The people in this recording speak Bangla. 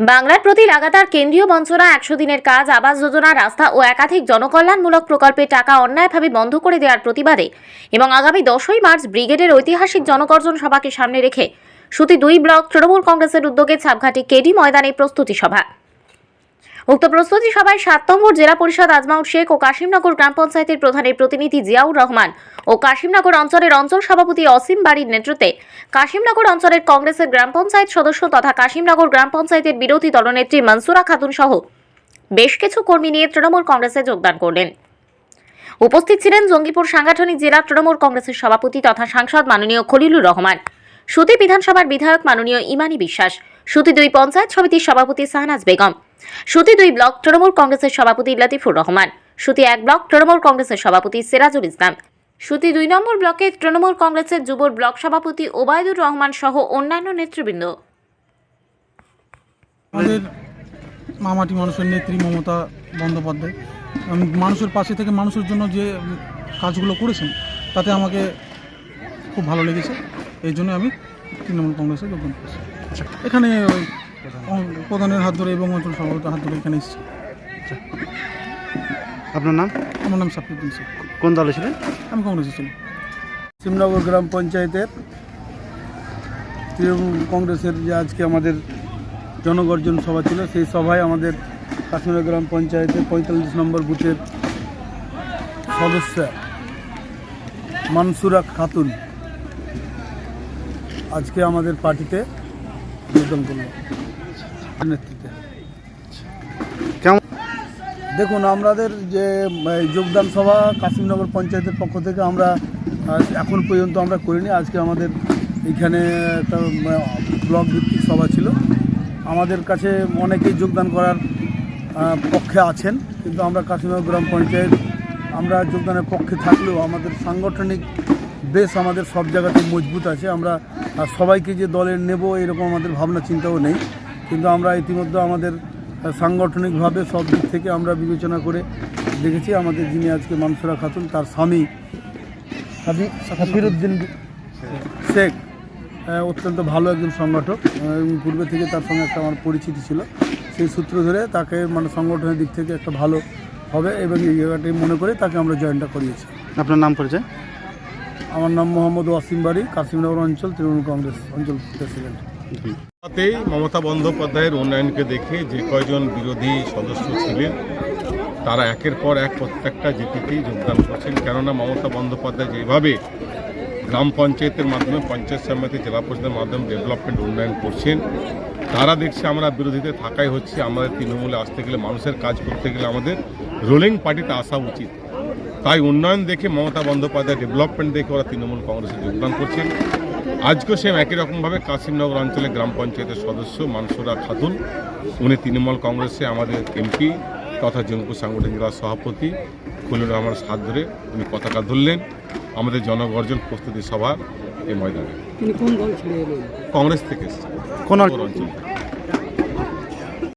বাংলার প্রতি লাগাতার কেন্দ্রীয় বঞ্চনা, একশো দিনের কাজ, আবাস যোজনা, রাস্তা ও একাধিক জনকল্যাণমূলক প্রকল্পে টাকা অন্যায়ভাবে বন্ধ করে দেওয়ার প্রতিবাদে এবং আগামী দশই মার্চ ব্রিগেডের ঐতিহাসিক জনকর্জন সভাকে সামনে রেখে, সুতি দুই ব্লক তৃণমূল কংগ্রেসের উদ্যোগে ছাপঘাটি কেডি ময়দানে প্রস্তুতি সভা। উক্ত প্রস্তুতি সভায় সাত নম্বর জেলা পরিষদ আজমাউর শেখ ও কাশিমনগর গ্রাম পঞ্চায়েতের প্রধানের প্রতিনিধি জিয়াউর রহমান ও কাশিমনগর অঞ্চলের অঞ্চল সভাপতি অসীম বাড়ির নেতৃত্বে কাশিমনগর অঞ্চলের কংগ্রেসের গ্রাম পঞ্চায়েত সদস্য তথা কাশিমনগর গ্রাম পঞ্চায়েতের বিরোধী দলনেত্রী মনসুরা খাতুন সহ বেশ কিছু কর্মী নিয়ে তৃণমূল কংগ্রেসে যোগদান করলেন। উপস্থিত ছিলেন জঙ্গিপুর সাংগঠনিক জেলা তৃণমূল কংগ্রেসের সভাপতি তথা সাংসদ মাননীয় খলিলুর রহমান, সুতি বিধানসভার বিধায়ক মাননীয় ইমানি বিশ্বাস, সুতি দুই পঞ্চায়েত সমিতির সভাপতি শাহনাজ বেগম সুতি দুই ব্লক, তৃণমূল কংগ্রেসের সভাপতি লতিফুর রহমান। সুতি এক ব্লক, তৃণমূল কংগ্রেসের সভাপতি সিরাজুল ইসলাম। সুতি দুই নম্বর ব্লকে, তৃণমূল কংগ্রেসের যুব ব্লক সভাপতি ওবায়দুর রহমান সহ অন্যান্য নেতৃবৃন্দ। আমাদের মামাটি মানুষের নেত্রী মমতা বন্দ্যোপাধ্যায় মানুষের পাশে থেকে মানুষের জন্য যে কাজগুলো করেছেন, তাতে আমাকে খুব ভালো লেগেছে। এই জন্য আমি তৃণমূল কংগ্রেসে যোগদান করেছি। এখানে প্রধানের হাত ধরে এবং অঞ্চল সভাপতির হাত ধরে এখানে এসেছি। আপনার নাম? আমার নাম সাফিউদ্দিন শেখ। কোন দলে ছিলেন? আমি কংগ্রেসে ছিলাম। সিমনগর গ্রাম পঞ্চায়েতের তৃণমূল কংগ্রেসের যে আজকে আমাদের জনগর্জন সভা ছিল সেই সভায় আমাদের কাশ্মীর গ্রাম পঞ্চায়েতের পঁয়তাল্লিশ নম্বর বুথের সদস্য মানসুরা খাতুন আজকে আমাদের পার্টিতে যোগদান করল কেমন? দেখুন, আমাদের যে যোগদান সভা কাশিমনগর পঞ্চায়েতের পক্ষ থেকে আমরা এখন পর্যন্ত আমরা করিনি। আজকে আমাদের এখানে একটা ব্লক ভিত্তিক সভা ছিল। আমাদের কাছে অনেকেই যোগদান করার পক্ষে আছেন, কিন্তু আমরা কাশিমনগর গ্রাম পঞ্চায়েত, আমরা যোগদানের পক্ষে থাকলেও আমাদের সাংগঠনিক বেশ আমাদের সব জায়গাতে মজবুত আছে। আমরা সবাইকে যে দলে নেব, এরকম আমাদের ভাবনা চিন্তাও নেই। কিন্তু আমরা ইতিমধ্যে আমাদের সাংগঠনিকভাবে সব দিক থেকে আমরা বিবেচনা করে দেখেছি আমাদের যিনি আজকে মানসুরা খাতুন তার স্বামী সাবি- সাফিরুদ্দিন শেখ অত্যন্ত ভালো একজন সংগঠক এবং পূর্বে থেকে তার সঙ্গে একটা আমার পরিচিতি ছিল। সেই সূত্র ধরে তাকে মানে সংগঠনের দিক থেকে একটা ভালো হবে এবং এই জায়গাটি মনে করে তাকে আমরা জয়েনটা করিয়েছি। আপনার নাম পরিচয়? আমার নাম মোহাম্মদ ওয়াসিম বাড়ি কাশিমনগর অঞ্চল তৃণমূল কংগ্রেস অঞ্চল প্রেসিডেন্ট। তাতেই মমতা বন্দ্যোপাধ্যায়ের উন্নয়নকে দেখে যে কয়জন বিরোধী সদস্য ছিলেন, তারা একের পর এক প্রত্যেকটা জিপিতেই যোগদান করছেন। কেননা মমতা বন্দ্যোপাধ্যায় যেভাবে গ্রাম পঞ্চায়েতের মাধ্যমে, পঞ্চায়েত সমিতি, জেলা পরিষদের মাধ্যমে ডেভেলপমেন্ট উন্নয়ন করছেন, তারা দেখছে আমরা বিরোধীতে থাকাই হচ্ছে, আমাদের তৃণমূলে আসতে গেলে, মানুষের কাজ করতে গেলে আমাদের রোলিং পার্টিতে আসা উচিত। তাই উন্নয়ন দেখে মমতা বন্দ্যোপাধ্যায় ডেভেলপমেন্ট দেখে ওরা তৃণমূল কংগ্রেসে যোগদান করছেন। আজকেও সেম একই রকমভাবে কাশিমনগর অঞ্চলে গ্রাম পঞ্চায়েতের সদস্য মানসুরা খাতুন উনি তৃণমূল কংগ্রেসে আমাদের এমপি তথা জঙ্গু সাংগঠনিক জেলা সভাপতি খুলুর রহমান হাত ধরে উনি পতাকা ধরলেন। আমাদের জনগর্জন প্রস্তুতি সভা এই ময়দানে। কংগ্রেস থেকে এসেছে কোন অঞ্চল। থেকে।